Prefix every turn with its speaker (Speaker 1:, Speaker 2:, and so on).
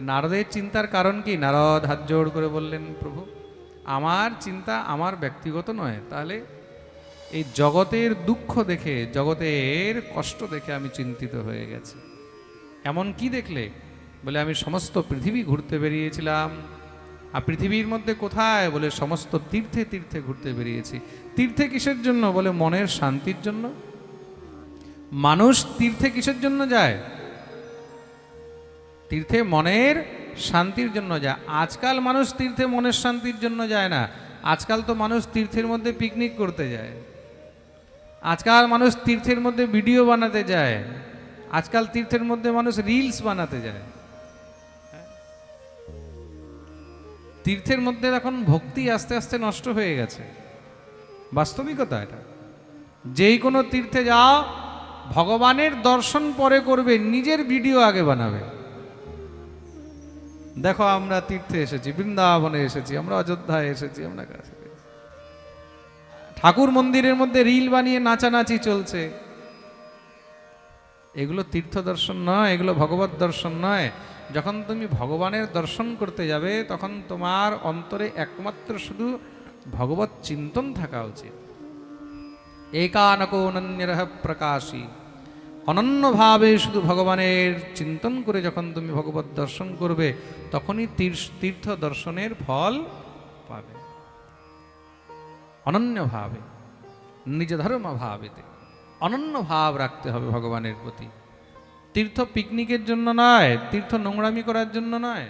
Speaker 1: নারদের চিন্তার কারণ কি? নারদ হাত জোড় করে বললেন, প্রভু, আমার চিন্তা আমার ব্যক্তিগত নয়। তাহলে এই জগতের দুঃখ দেখে, জগতের কষ্ট দেখে আমি চিন্তিত হয়ে গেছি। এমন কি দেখলে? বলে, আমি সমস্ত পৃথিবী ঘুরতে বেরিয়েছিলাম। আর পৃথিবীর মধ্যে কোথায়? বলে, সমস্ত তীর্থে তীর্থে ঘুরতে বেরিয়েছি। তীর্থে কিসের জন্য? বলে, মনের শান্তির জন্য। মানুষ তীর্থে কিসের জন্য যায়? তীর্থে মনের শান্তির জন্য যায়। আজকাল মানুষ তীর্থে মনের শান্তির জন্য যায় না। আজকাল তো মানুষ তীর্থের মধ্যে পিকনিক করতে যায়। আজকাল মানুষ তীর্থের মধ্যে ভিডিও বানাতে যায়। আজকাল তীর্থের মধ্যে মানুষ রিলস বানাতে যায়। তীর্থের মধ্যে এখন ভক্তি আস্তে আস্তে নষ্ট হয়ে গেছে। বাস্তবিকতা এটা। যেই কোনো তীর্থে যাও, ভগবানের দর্শন পরে করবে, নিজের ভিডিও আগে বানাবে। দেখো, আমরা তীর্থে এসেছি, বৃন্দাবনে এসেছি, আমরা অযোধ্যায় এসেছি, আমরা কাছে ঠাকুর মন্দিরের মধ্যে রিল বানিয়ে নাচানাচি চলছে। এগুলো তীর্থ দর্শন নয়, এগুলো ভগবত দর্শন নয়। যখন তুমি ভগবানের দর্শন করতে যাবে, তখন তোমার অন্তরে একমাত্র শুধু ভগবত চিন্তন থাকা উচিত। একানকো অনন্যরহ প্রকাশী। অনন্যভাবে শুধু ভগবানের চিন্তন করে যখন তুমি ভগবত দর্শন করবে, তখনই তীর্থ দর্শনের ফল পাবে। অনন্যভাবে নিজ ধর্ম ভাবেতে অনন্য ভাব রাখতে হবে ভগবানের প্রতি। তীর্থ পিকনিকের জন্য নয়, তীর্থ নোংরামি করার জন্য নয়।